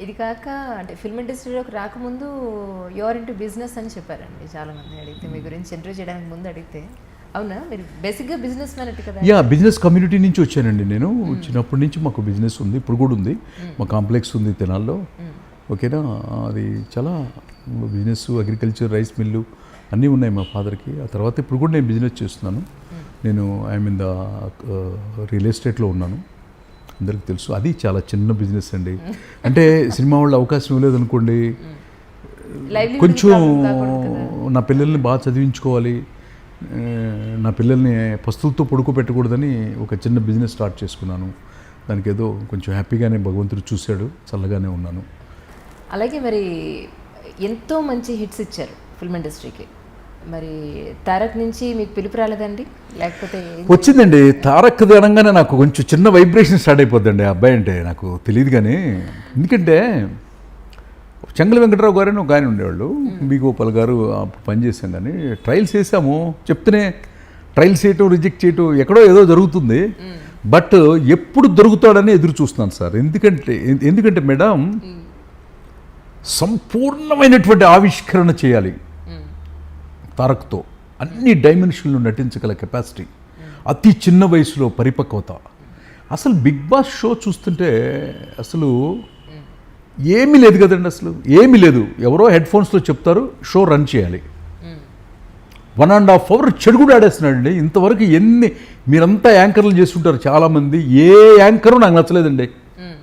ఇది కాక అంటే ఫిల్మ్ ఇండస్ట్రీలోకి రాకముందు యువర్ ఇంటూ బిజినెస్ అని చెప్పారండి చాలా మంది అడిగితే. మీ గురించి ఇంటర్వ్యూ చేయడానికి ముందు అడిగితే. అవునా? మీరు బేసిక్గా బిజినెస్ మ్యాన్ కదా? యా బిజినెస్ కమ్యూనిటీ నుంచి వచ్చానండి నేను. చిన్నప్పటి నుంచి మాకు బిజినెస్ ఉంది ఇప్పుడు కూడా ఉంది. మా కాంప్లెక్స్ ఉంది తెనాల్లో. ఓకేనా? అది చాలా బిజినెస్ అగ్రికల్చర్ రైస్ మిల్లు అన్నీ ఉన్నాయి మా ఫాదర్కి ఆ తర్వాత ఇప్పుడు కూడా నేను బిజినెస్ చేస్తున్నాను. నేను ఐఎమ్ ఇన్ ద రియల్ ఎస్టేట్లో ఉన్నాను. అందరికి తెలుసు. అది చాలా చిన్న బిజినెస్ అండి. అంటే సినిమా వాళ్ళు అవకాశం ఇవ్వలేదు అనుకోండి కొంచెం. నా పిల్లల్ని బాగా చదివించుకోవాలి నా పిల్లల్ని పస్తులతో పడుకోబెట్టకూడదని ఒక చిన్న బిజినెస్ స్టార్ట్ చేసుకున్నాను. దానికి ఏదో కొంచెం హ్యాపీగానే భగవంతుడు చూశాడు చల్లగానే ఉన్నాను. అలాగే మరి ఎంతో మంచి హిట్స్ ఇచ్చారు ఫిల్మ్ ఇండస్ట్రీకి. మరి తారక్ నుంచి మీకు పిలుపు రాలేదండి? లేకపోతే వచ్చిందండి. తారక్ అనగానే నాకు కొంచెం చిన్న వైబ్రేషన్ స్టార్ట్ అయిపోద్దండి. ఆ అబ్బాయి అంటే నాకు తెలియదు కానీ ఎందుకంటే చెంగల వెంకటరావు గారు అని ఒక ఆయన ఉండేవాళ్ళు. బి గోపాల్ గారు పనిచేసాం కానీ ట్రయల్స్ వేసాము చెప్తేనే ట్రయల్స్ చేయటం రిజెక్ట్ చేయటం ఎక్కడో ఏదో జరుగుతుంది. బట్ ఎప్పుడు దొరుకుతాడని ఎదురు చూస్తున్నాను సార్. ఎందుకంటే ఎందుకంటే మేడం సంపూర్ణమైనటువంటి ఆవిష్కరణ చేయాలి. తారక్తో అన్ని డైమెన్షన్లు నటించగల కెపాసిటీ. అతి చిన్న వయసులో పరిపక్వత. అసలు బిగ్ బాస్ షో చూస్తుంటే అసలు ఏమీ లేదు కదండి అసలు. ఏమీ లేదు. ఎవరో హెడ్ ఫోన్స్లో చెప్తారు షో రన్ చేయాలి. వన్ అండ్ హాఫ్ అవర్ చెడుగుడు ఆడేస్తున్నాడండి. ఇంతవరకు ఎన్ని మీరంతా యాంకర్లు చేస్తుంటారు చాలామంది. ఏ యాంకరు నాకు నచ్చలేదండి.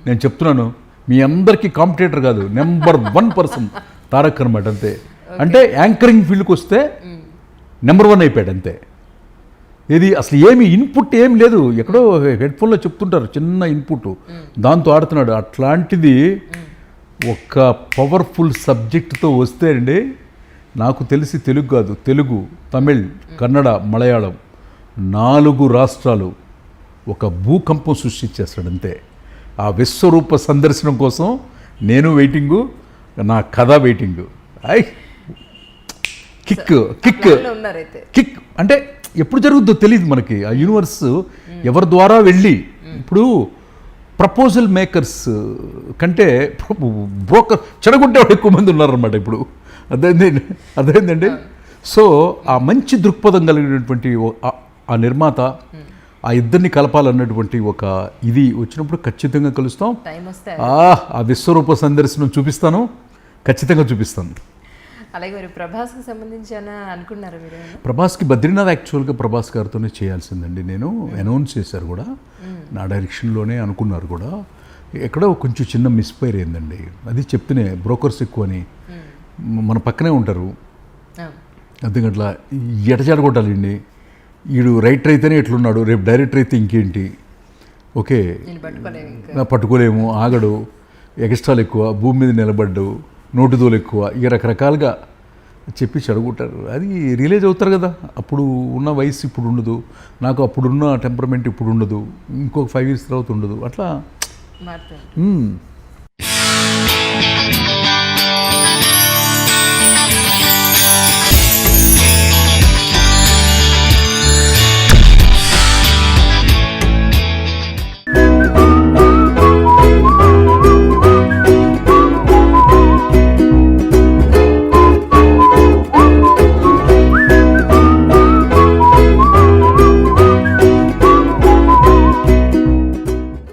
నేను చెప్తున్నాను మీ అందరికీ కాంపిటేటర్ కాదు నెంబర్ వన్ పర్సన్ తారక్ అనమాట అంతే. అంటే యాంకరింగ్ ఫీల్డ్కి వస్తే నెంబర్ వన్ అయిపోయాడు అంతే. ఇది అసలు ఏమి ఇన్పుట్ ఏం లేదు. ఎక్కడో హెడ్ ఫోన్లో చెప్తుంటారు చిన్న ఇన్పుట్ దాంతో ఆడుతున్నాడు. అట్లాంటిది ఒక పవర్ఫుల్ సబ్జెక్ట్తో వస్తే అండి నాకు తెలిసి తెలుగు కాదు తెలుగు తమిళ్ కన్నడ మలయాళం నాలుగు రాష్ట్రాలు ఒక భూకంపం సృష్టించేస్తాడు అంతే. ఆ విశ్వరూప సందర్శనం కోసం నేను వెయిటింగు నా కథ waiting I kick kick kick అంటే ఎప్పుడు జరుగుద్దో తెలియదు మనకి. ఆ యూనివర్స్ ఎవరి ద్వారా వెళ్ళి ఇప్పుడు ప్రపోజల్ మేకర్స్ కంటే బ్రోకర్ చెడగొట్టేవాడు ఎక్కువ మంది ఉన్నారన్నమాట ఇప్పుడు. అర్థమైంది అర్థమైందండి సో ఆ మంచి దృక్పథం కలిగినటువంటి ఆ- నిర్మాత ఆ ఇద్దరిని కలపాలన్నటువంటి ఒక ఇది వచ్చినప్పుడు ఖచ్చితంగా కలుస్తాం. టైం వస్తే ఆ ఆ విశ్వరూప సందర్శనం చూపిస్తాను. ఖచ్చితంగా చూపిస్తాను. అలాగే మరి ప్రభాస్కి సంబంధించి అని అనుకున్నారా మీరు? ప్రభాస్కి బద్రీనాథ్ యాక్చువల్గా ప్రభాస్ గారితోనే చేయాల్సిందండి నేను. అనౌన్స్ చేశారు కూడా. నా డైరెక్షన్లోనే అనుకున్నారు కూడా. ఎక్కడో కొంచెం చిన్న మిస్ఫైర్ అయిందండి. అది చెప్తేనే బ్రోకర్స్ ఎక్కువ అని. మన పక్కనే ఉంటారు. గట్ల ఎటచాడ కొట్టాలండి వీడు రైటర్ అయితేనే ఎట్లున్నాడు రేపు డైరెక్టర్ అయితే ఇంకేంటి? ఓకే. పట్టుకోలేము ఆగడు. ఎక్స్ట్రాలు ఎక్కువ భూమి మీద నిలబడ్డు. నోటుదోలు ఎక్కువ. ఇక రకరకాలుగా చెప్పి చెడగొట్టారు. అది రియలైజ్ అవుతారు కదా. అప్పుడు ఉన్న వయసు ఇప్పుడు ఉండదు. నాకు అప్పుడున్న టెంపర్మెంట్ ఇప్పుడు ఉండదు. ఇంకొక ఫైవ్ ఇయర్స్ తర్వాత ఉండదు. అట్లా.